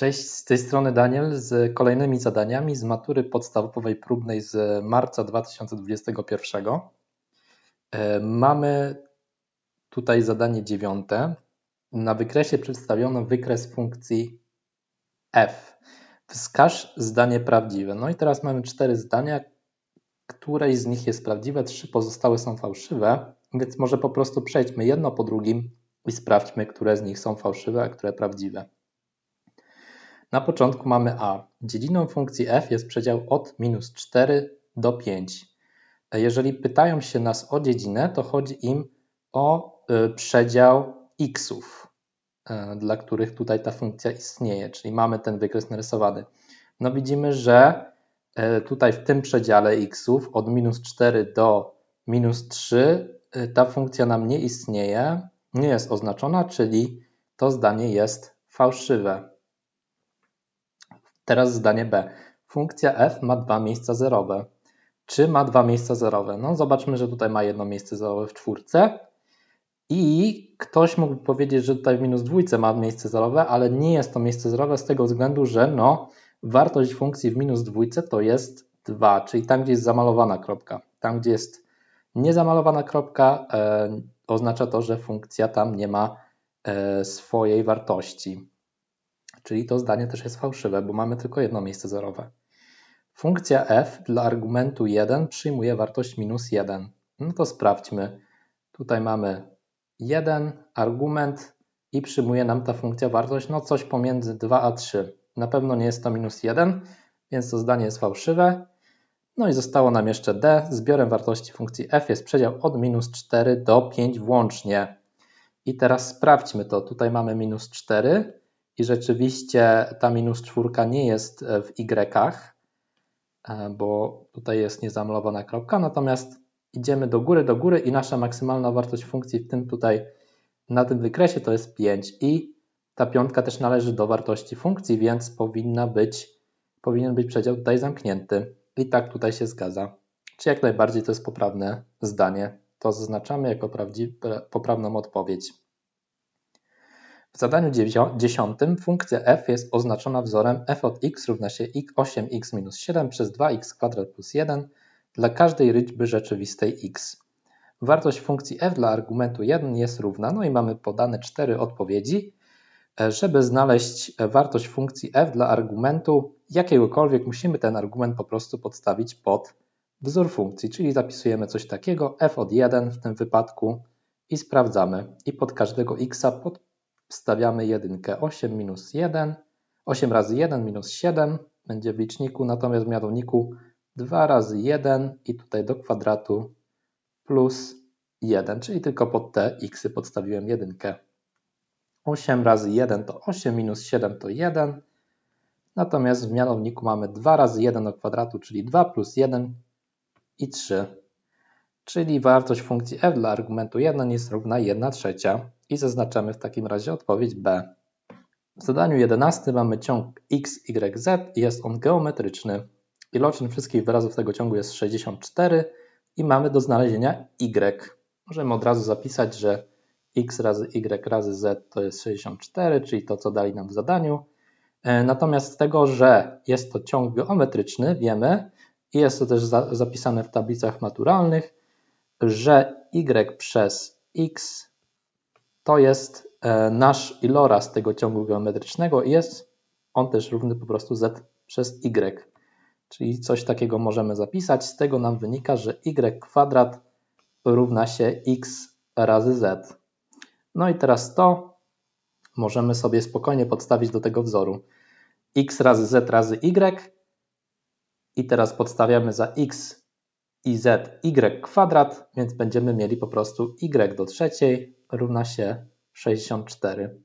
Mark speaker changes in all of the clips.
Speaker 1: Cześć, z tej strony Daniel z kolejnymi zadaniami z matury podstawowej próbnej z marca 2021. E, mamy tutaj zadanie dziewiąte. Na wykresie przedstawiono wykres funkcji f. Wskaż zdanie prawdziwe. No i teraz mamy cztery zdania, któreś z nich jest prawdziwe, trzy pozostałe są fałszywe, więc może po prostu przejdźmy jedno po drugim i sprawdźmy, które z nich są fałszywe, a które prawdziwe. Na początku mamy a. Dziedziną funkcji f jest przedział od minus 4 do 5. Jeżeli pytają się nas o dziedzinę, to chodzi im o y, przedział xów, y, dla których tutaj ta funkcja istnieje, czyli mamy ten wykres narysowany. No widzimy, że y, tutaj w tym przedziale xów od minus 4 do minus 3 ta funkcja nam nie istnieje, nie jest oznaczona, czyli to zdanie jest fałszywe. Teraz zdanie B. Funkcja f ma dwa miejsca zerowe. Czy ma dwa miejsca zerowe? No zobaczmy, że tutaj ma jedno miejsce zerowe w czwórce i ktoś mógł powiedzieć, że tutaj w minus dwójce ma miejsce zerowe, ale nie jest to miejsce zerowe z tego względu, że no, wartość funkcji w minus dwójce to jest 2, czyli tam, gdzie jest zamalowana kropka. Tam, gdzie jest niezamalowana kropka, e, oznacza to, że funkcja tam nie ma e, swojej wartości. Czyli to zdanie też jest fałszywe, bo mamy tylko jedno miejsce zerowe. Funkcja f dla argumentu 1 przyjmuje wartość minus 1. No to sprawdźmy. Tutaj mamy 1 argument i przyjmuje nam ta funkcja wartość no coś pomiędzy 2 a 3. Na pewno nie jest to minus 1, więc to zdanie jest fałszywe. No i zostało nam jeszcze d. Zbiorem wartości funkcji f jest przedział od minus 4 do 5 włącznie. I teraz sprawdźmy to. Tutaj mamy minus 4 i rzeczywiście ta minus czwórka nie jest e, w y, bo tutaj jest niezamalowana kropka, natomiast idziemy do góry, do góry i nasza maksymalna wartość funkcji w tym tutaj, na tym wykresie to jest 5 i ta piątka też należy do wartości funkcji, więc powinna być, powinien być przedział tutaj zamknięty i tak tutaj się zgadza. Czy jak najbardziej to jest poprawne zdanie, to zaznaczamy jako poprawną odpowiedź. W zadaniu dziesiątym funkcja f jest oznaczona wzorem f od x równa się 8x minus 7 przez 2x kwadrat plus 1 dla każdej liczby rzeczywistej x. Wartość funkcji f dla argumentu 1 jest równa, no i mamy podane cztery odpowiedzi. E, żeby znaleźć wartość funkcji f dla argumentu jakiegokolwiek, musimy ten argument po prostu podstawić pod wzór funkcji, czyli zapisujemy coś takiego f od 1 w tym wypadku i sprawdzamy. I pod każdego x pod wstawiamy jedynkę. 8 minus 1, 8 razy 1 minus 7 będzie w liczniku, natomiast w mianowniku 2 razy 1 i tutaj do kwadratu plus 1, czyli tylko pod te x podstawiłem jedynkę. 8 razy 1 to 8 minus 7 to 1, natomiast w mianowniku mamy 2 razy 1 do kwadratu, czyli 2 plus 1 i 3 czyli wartość funkcji f dla argumentu 1 jest równa 1 trzecia i zaznaczamy w takim razie odpowiedź B. W zadaniu 11 mamy ciąg x, y, z i jest on geometryczny. Iloczyn wszystkich wyrazów tego ciągu jest 64 i mamy do znalezienia y. Możemy od razu zapisać, że x razy y razy z to jest 64, czyli to, co dali nam w zadaniu. E, natomiast z tego, że jest to ciąg geometryczny, wiemy, i jest to też zapisane w tablicach naturalnych, że y przez x to jest e, nasz iloraz tego ciągu geometrycznego i jest on też równy po prostu z przez y. Czyli coś takiego możemy zapisać. Z tego nam wynika, że y kwadrat równa się x razy z. No i teraz to możemy sobie spokojnie podstawić do tego wzoru. x razy z razy y i teraz podstawiamy za x i z y kwadrat, więc będziemy mieli po prostu y do trzeciej równa się 64.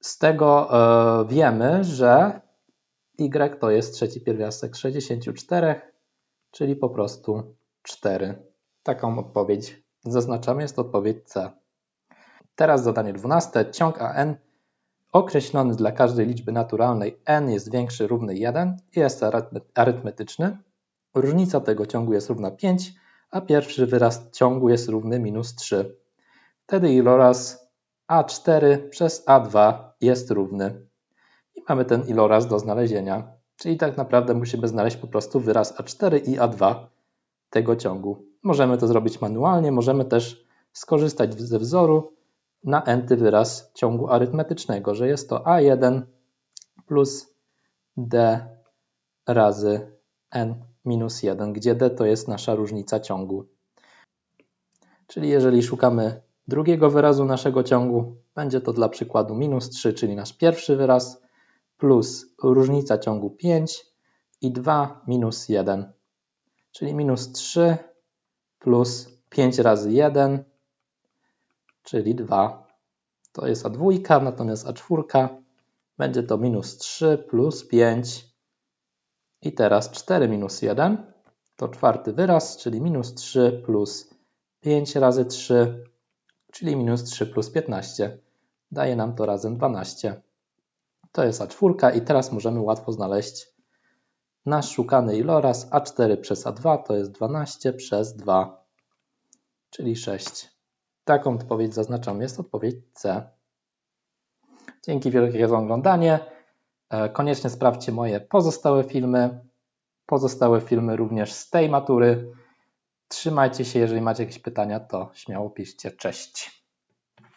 Speaker 1: Z tego e, wiemy, że y to jest trzeci pierwiastek 64, czyli po prostu 4. Taką odpowiedź zaznaczamy, jest odpowiedź C. Teraz zadanie 12. Ciąg AN określony dla każdej liczby naturalnej n jest większy równy 1 i jest arytmetyczny. Różnica tego ciągu jest równa 5, a pierwszy wyraz ciągu jest równy minus 3. Wtedy iloraz A4 przez A2 jest równy. I mamy ten iloraz do znalezienia. Czyli tak naprawdę musimy znaleźć po prostu wyraz A4 i A2 tego ciągu. Możemy to zrobić manualnie, możemy też skorzystać ze wzoru na n wyraz ciągu arytmetycznego, że jest to A1 plus D razy n minus 1, gdzie D to jest nasza różnica ciągu. Czyli jeżeli szukamy drugiego wyrazu naszego ciągu, będzie to dla przykładu minus 3, czyli nasz pierwszy wyraz, plus różnica ciągu 5 i 2 minus 1, czyli minus 3 plus 5 razy 1, czyli 2. To jest A2, natomiast A4 będzie to minus 3 plus 5 i teraz 4 minus 1 to czwarty wyraz, czyli minus 3 plus 5 razy 3, czyli minus 3 plus 15. Daje nam to razem 12. To jest A4 i teraz możemy łatwo znaleźć nasz szukany iloraz A4 przez A2 to jest 12 przez 2, czyli 6. Taką odpowiedź zaznaczam, jest odpowiedź C. Dzięki wielkie za oglądanie. E, koniecznie sprawdźcie moje pozostałe filmy. Pozostałe filmy również z tej matury. Trzymajcie się, jeżeli macie jakieś pytania, to śmiało piszcie. Cześć.